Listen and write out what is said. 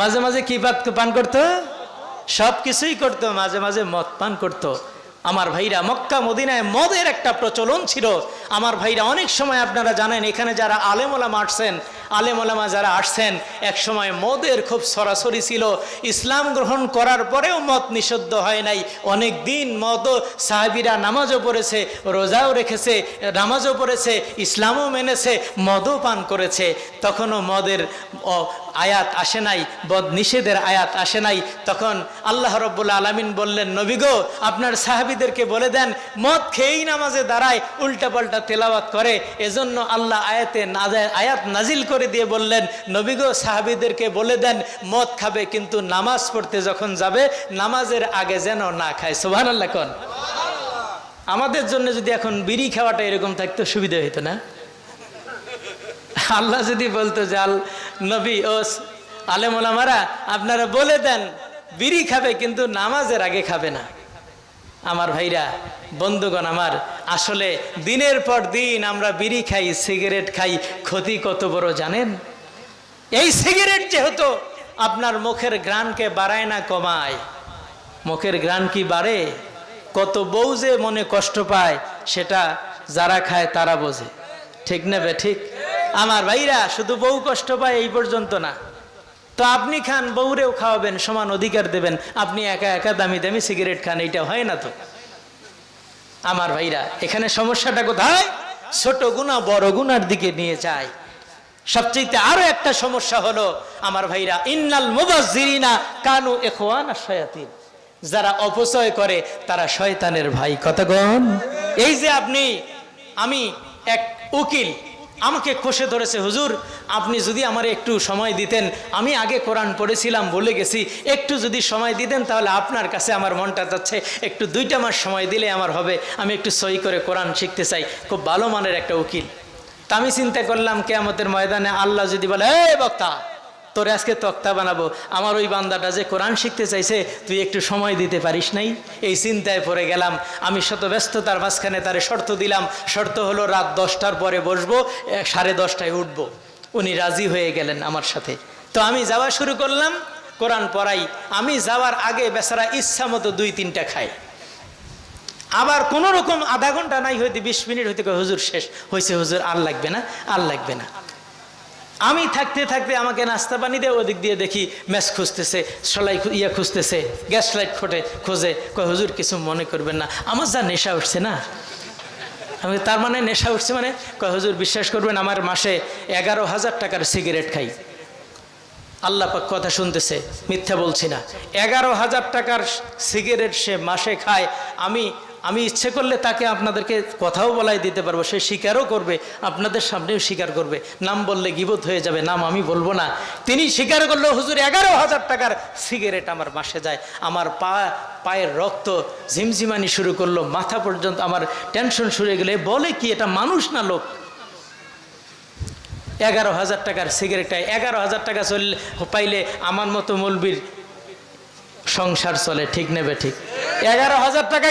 মাঝে মাঝে কি পান করতো? সব কিছুই করতো, মাঝে মাঝে মদ পান করতো। আমার ভাইরা মক্কা মদিনায় মদের একটা প্রচলন ছিল। আমার ভাইরা অনেক সময় আপনারা জানেন, এখানে যারা আলেমোলামা আসছেন, আলেমোলামা যারা আসছেন, এক সময় মদের খুব সরাসরি ছিল। ইসলাম গ্রহণ করার পরেও মদ নিষিদ্ধ হয় নাই। অনেক দিন মদও সাহাবিরা নামাজও পড়েছে, রোজাও রেখেছে, নামাজও পড়েছে, ইসলামও মেনেছে, মদও পান করেছে। তখনও মদের আয়াত আসে নাই বদ নিষেধের আয়াত আসে নাই। তখন আল্লাহ রব্বুল আলমিন বললেন, নবী গো, আপনার সাহাবিদেরকে বলে দেন, মদ খেয়েই নামাজে দাঁড়ায়, উল্টাপাল্টা তেলাওয়াত করে। এজন্য আল্লাহ আয়াতে আয়াত নাজিল করে দিয়ে বললেন, নবী গো, সাহাবিদেরকে বলে দেন, মদ খাবে কিন্তু নামাজ পড়তে যখন যাবে, নামাজের আগে যেন না খায়। সোভান আল্লাহ কন? আমাদের জন্য যদি এখন বিড়ি খাওয়াটা এরকম থাকতো, সুবিধা হইতো না? আল্লাহ যদি বলতো যে আল নবী, ও আলেম ওলামারা আপনারা বলে দেন, বিড়ি খাবে কিন্তু নামাজের আগে খাবে না। আমার ভাইরা, বন্ধুগণ আমার, আসলে দিনের পর দিন আমরা বিড়ি খাই, সিগারেট খাই, ক্ষতি কত বড় জানেন? এই সিগারেট যেহেতু আপনার মুখের গ্রানকে বাড়ায় না, কমায়। মুখের গ্রান কি বাড়ে? কত বউ যে মনে কষ্ট পায়, সেটা যারা খায় তারা বোঝে। ঠিক নেবে ঠিক? আমার ভাইরা, শুধু বউ কষ্ট পায় এই পর্যন্ত না। তো আপনি খান, বউরেও খাওয়াবেন, সমান অধিকার দেবেন। আপনি একা একা দামি দামি সিগারেট খান, এইটা হয় না তো। আমার ভাইরা, এখানে সমস্যাটা কোথায়? ছোট গুণা, বড় গুণার দিকে নিয়ে যায়। সবচেয়ে আরও একটা সমস্যা হলো, আমার ভাইরা, ইন্নাল মুবাজ্জিরিনা কানু ইখওয়ানা শায়াতিন। যারা অপচয় করে, তারা শয়তানের ভাই। কতগণ? এই যে আপনি, আমি এক উকিল আমাকে কষে ধরেছে, হুজুর, আপনি যদি আমার একটু সময় দিতেন, আমি আগে কোরআন পড়েছিলাম বলে গেছি, একটু যদি সময় দিতেন, তাহলে আপনার কাছে আমার মনটা যাচ্ছে, একটু দুইটা মাস সময় দিলে আমার হবে, আমি একটু সই করে কোরআন শিখতে চাই। খুব ভালো মানের একটা উকিল। তা আমি চিন্তা করলাম, কেয়ামতের ময়দানে আল্লাহ যদি বলে এ বক্তা তোরে আজকে তক্তা বানাবো। আমার ওই বান্দাটা যে কোরআন শিখতে চাইছে, তুই একটু সময় দিতে পারিস নাই? এই চিন্তায় পড়ে গেলাম। আমি শত ব্যস্ততার মাঝখানে তারে শর্ত দিলাম। শর্ত হলো রাত দশটার পরে বসবো সাড়ে দশটায় উঠবো। উনি রাজি হয়ে গেলেন আমার সাথে। তো আমি যাওয়া শুরু করলাম, কোরআন পড়াই। আমি যাওয়ার আগে বেচারা ইচ্ছা মতো দুই তিনটা খাই। আবার কোন রকম আধা ঘণ্টা নাই হইতে বিশ মিনিট হইতে হুজুর শেষ। হয়েছে হুজুর, আর লাগবে না, আর লাগবে না। আমি থাকতে থাকতে আমাকে নাস্তা পানি দেয়, ওদিক দিয়ে দেখি ম্যাচ খুঁজতেছে, সলাই ইয়ে খুঁজতেছে, গ্যাস লাইট খোটে, খোঁজে, কয়, হুজুর, কিছু মনে করবেন না। আমার যা নেশা উঠছে না। আমি তার মানে নেশা উঠছে মানে কয়, হুজুর, বিশ্বাস করবেন, আমার মাসে এগারো হাজার টাকার সিগারেট খাই। আল্লাহ পাক কথা শুনতেছে, মিথ্যা বলছি না। এগারো হাজার টাকার সিগারেট সে মাসে খায়, আমি আমি ইচ্ছে করলে তাকে আপনাদেরকে কথাও বলাই দিতে পারব, সে স্বীকারও করবে, আপনাদের সামনেও স্বীকার করবে। নাম বললে গিবোধ হয়ে যাবে, নাম আমি বলব না। তিনি স্বীকার করল, হুজুর, এগারো হাজার টাকার সিগারেট আমার মাসে যায়, আমার পা, পায়ের রক্ত ঝিমঝিমানি শুরু করল, মাথা পর্যন্ত আমার টেনশন শুরু গেলে। বলে কি, এটা মানুষ না লোক? এগারো হাজার টাকার সিগারেটটায় এগারো হাজার টাকা চললে, পাইলে আমার মতো মৌলবীর সংসার চলে, ঠিক নেবে ঠিক। এগারো হাজার টাকা